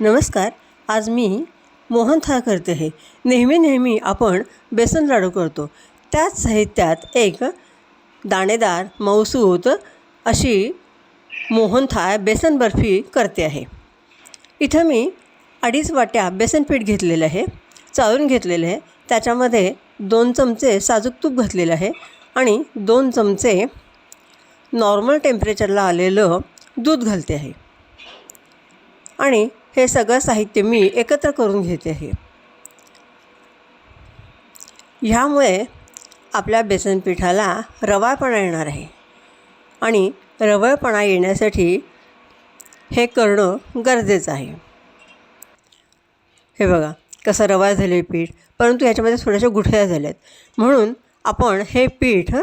नमस्कार आज मी मोहन थाळ करते आहे. नेहमी नेहमी आपण बेसन लाडू करतो. त्याच साहित्यात एक दाणेदार मऊसूत अशी मोहन थाळ बेसन बर्फी करते आहे. इथं मी अडीच वाट्या बेसन पीठ घेतलेलं आहे चाळून घेतलेलं आहे. त्याच्यामध्ये दोन चमचे साजूक तूप घातलेलं आहे आणि दोन चमचे नॉर्मल टेम्परेचरला आलेलं दूध घालते आहे. आणि हे सगळं साहित्य मी एकत्र करून घेते आहे. ह्यामुळे आपल्या बेसन पिठाला रवाळपणा येणार आहे. आणि रवळपणा येण्यासाठी हे करणं गरजेचं आहे. हे बघा कसं रवाळ झाले पीठ परंतु ह्याच्यामध्ये थोड्याशा गुठळ्या झाल्यात. म्हणून आपण हे पीठ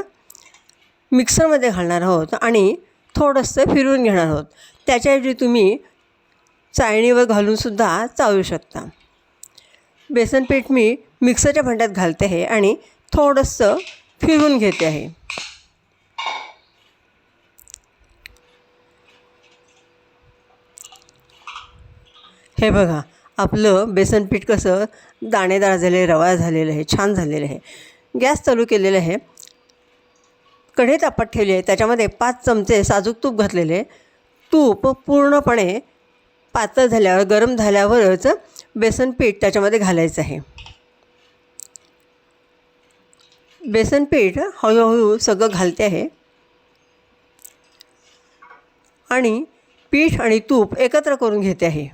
मिक्सरमध्ये घालणार आहोत आणि थोडंसं फिरवून घेणार आहोत. त्याच्याऐवजी तुम्ही चाळणीवर घालूनसुद्धा चावू शकता. बेसन पीठ मी मिक्सरच्या भांड्यात घालते आहे आणि थोडंसं फिरवून घेते आहे. हे बघा आपलं बेसन पीठ कसं दाणेदार झाले रवा झालेलं आहे छान झालेलं आहे. गॅस चालू केलेलं आहे. कढई तापत ठेवली आहे. त्याच्यामध्ये पाच चमचे साजूक तूप घातलेले तूप पूर्णपणे पातळ झाल्यावर गरम झाल्यावरच बेसन पीठ त्याच्यामध्ये घालायचं आहे. बेसन पीठ हळूहळू सगळं घालते आहे. आणि पीठ आणि तूप एकत्र करून घेते आहे.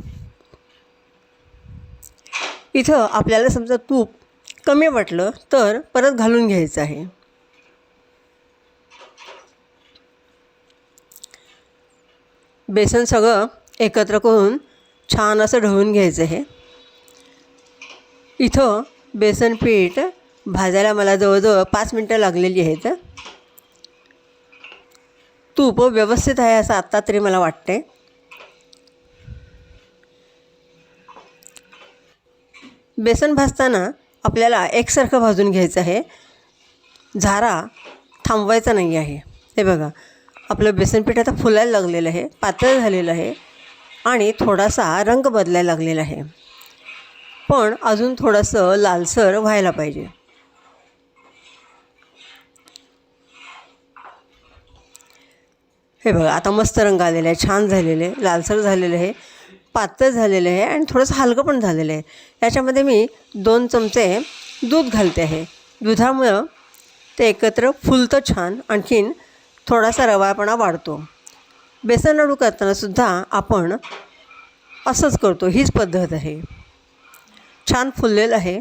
इथं आपल्याला समजा तूप कमी वाटलं तर परत घालून घ्यायचं आहे. बेसन सगळं एकत्र करून छान असं ढवळून घ्यायचं हे. इथं बेसन पीठ भाजायला मला जवळजवळ पाच मिनटं लागलेली आहेत. तूप व्यवस्थित आहे असं आत्ता तरी मला वाटते बेसन भाजताना आपल्याला एकसारखं भाजून घ्यायचं आहे. झारा थांबवायचा नाही आहे. हे बघा आपलं बेसन पीठ आता फुलायला लागलेलं आहे पातळ झालेलं आहे. आणि थोडासा रंग बदलायला लागलेला आहे. पण अजून थोडंसं लालसर व्हायला पाहिजे. हे बघा आता मस्त रंग आलेला आहे छान झालेले आहे. लालसर झालेलं आहे. पातळ झालेलं आहे आणि थोडंसं हलकं पण झालेलं आहे. याच्यामध्ये मी दोन चमचे दूध घालते आहे. दुधामुळं ते एकत्र फुलतं छान. आणखीन थोडासा रवाळपणा वाढतो. बेसन लाडू करतानासुद्धा आपण असंच करतो हीच पद्धत आहे. छान फुललेलं आहे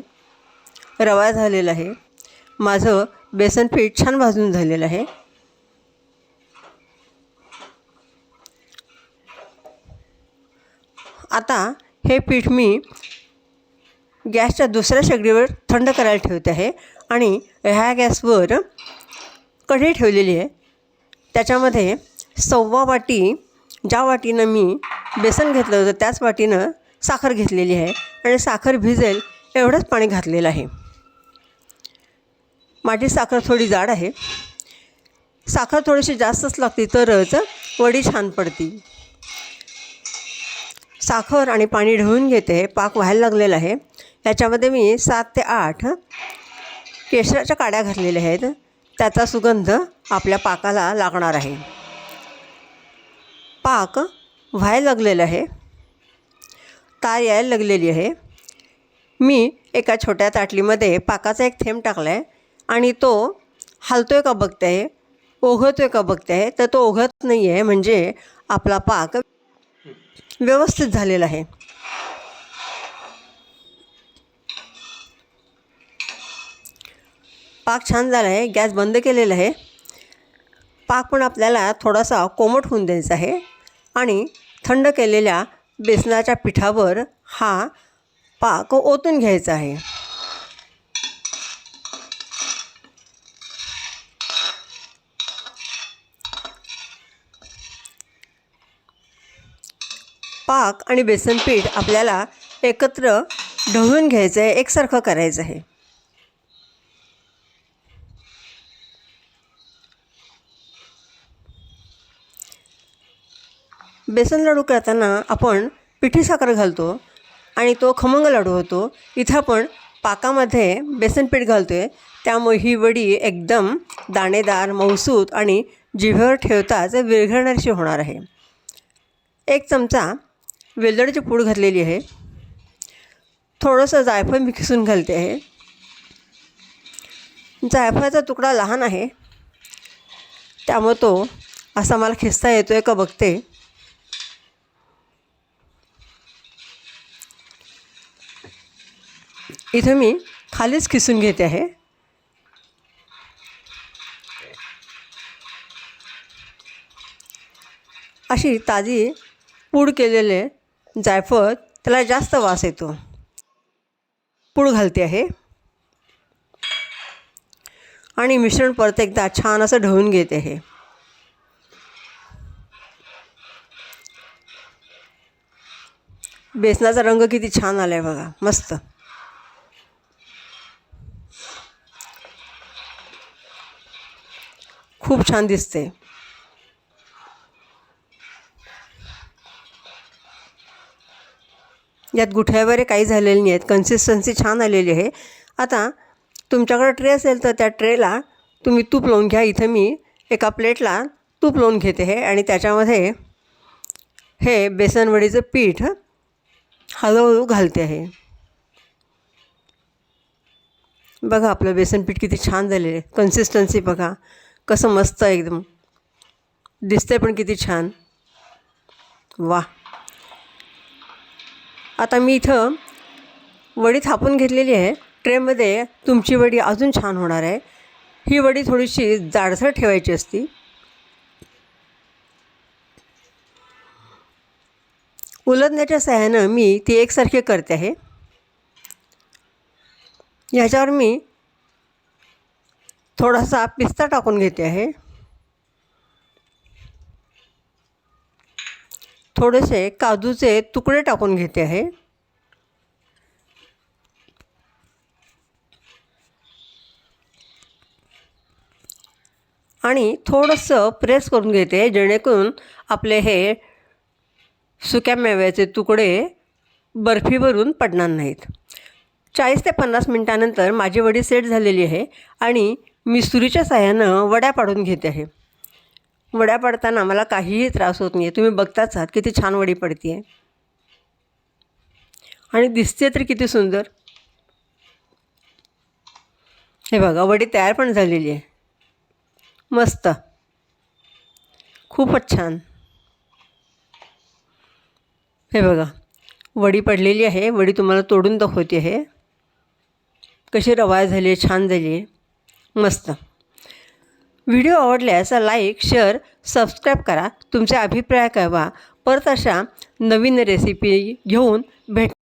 रवा झालेला आहे माझं बेसन पीठ छान भाजून झालेलं आहे. आता हे पीठ मी गॅसच्या दुसऱ्या शेगडीवर थंड करायला ठेवते आहे आणि ह्या गॅसवर कढई ठेवलेली आहे. त्याच्यामध्ये सव्वा वाटी ज्या वाटीनं मी बेसन घेतलं होतं त्याच वाटीनं साखर घेतलेली आहे. आणि साखर भिजेल एवढंच पाणी घातलेलं आहे. माझी साखर थोडी जाड आहे. साखर थोडीशी जास्तच लागते तरच वडी छान पडती. साखर आणि पाणी ढवळून घेते पाक व्हायला लागलेला आहे. याच्यामध्ये मी सात ते आठ केशराच्या काड्या घातलेल्या आहेत. त्याचा सुगंध आपल्या पाकाला लागणार आहे. पाक व्हायला लागलेला आहे. तार यायला लागलेली आहे. मी एका छोट्या ताटलीमध्ये पाकाचा एक थेंब टाकला आहे आणि तो हलतो आहे का बघते आहे ओघळतो आहे का बघते आहे तर तो ओघत नाही आहे म्हणजे आपला पाक व्यवस्थित झालेला आहे. पाक छान झाला आहे गॅस बंद केलेला आहे. पाक पण आपल्याला थोडासा कोमट होऊन द्यायचा आहे. आणि थंड केलेल्या बेसनाच्या पिठावर हा पाक ओतून घ्यायचा आहे. पाक आणि बेसन पीठ आपल्याला एकत्र ढवळून घ्यायचं आहे एकसारखं करायचं आहे. बेसन लाडू करताना आपण पिठी साखर घालतो आणि तो खमंग लाडू होतो. इथं आपण पाकामध्ये बेसन पीठ घालतो आहे त्यामुळे ही वडी एकदम दाणेदार मऊसूत आणि जिभेवर ठेवताच विरघळणारीशी होणार आहे. एक चमचा वेलदोड्याची पूड घातलेली आहे. थोडंसं जायफळ मी खिसून घालते आहे. जायफळाचा तुकडा लहान आहे. त्यामुळे तो असा मला खिस्ता येतो आहे का बघते. इथं मी खालीच खिसून घेते आहे. अशी ताजी पूड केलेले जायफळ त्याला जास्त वास येतो. पूड घालते आहे. आणि मिश्रण परत एकदा छान असं ढवून घेते आहे. बेसनाचा रंग किती छान आला आहे बघा मस्त. खूप छान दिसते. यात गुठ्या वगैरे काही झालेले नाही आहेत कन्सिस्टन्सी छान आलेली आहे. आता तुमच्याकडे ट्रे असेल तर त्या ट्रेला तुम्ही तूप लावून घ्या. इथं मी एका प्लेटला तूप लावून घेते आहे आणि त्याच्यामध्ये हे बेसनवडीचं पीठ हळूहळू घालते आहे बघा आपलं बेसन पीठ किती छान झालेलं आहे. कन्सिस्टन्सी बघा. कसं मस्त एकदम. दिसतंय पण किती छान. वा आता मी इथं वडी थापून घेतलेली आहे. ट्रेमध्ये तुमची वडी अजून छान होणार आहे. ही वडी थोडीशी जाडसर ठेवायची असती. उलटण्याच्या सहाय्यानं मी ती एकसारखी करते आहे. ह्याच्यावर मी थोडासा पिस्ता टाकून घेते आहे. थोडेसे काजूचे तुकडे टाकून घेते आहे. आणि थोडंसं प्रेस करून घेते जेणेकरून आपले हे सुक्या मेव्याचे तुकडे बर्फीवरून पडणार नाहीत. चाळीस ते पन्नास मिनटानंतर माझी वडी सेट झालेली आहे आणि मी सुरीच्या साह्यानं वड्या पाडून घेते आहे. वड्या पाडताना मला काहीही त्रास होत नाही आहे तुम्ही बघताच आहात किती छान वडी पडते आहे आणि दिसते तर किती सुंदर. हे बघा वडी तयार पण झालेली आहे. मस्त. खूपच छान. हे बघा वडी पडलेली आहे. वडी तुम्हाला तोडून दाखवते आहे. कशी रवा झाली आहे छान झाली आहे. मस्त. व्हिडिओ आवडल्यास लाईक शेअर सबस्क्राईब करा. तुमचे अभिप्राय कळवा. परत अशा नवीन रेसिपी घेऊन भेट